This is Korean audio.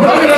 감사합니다.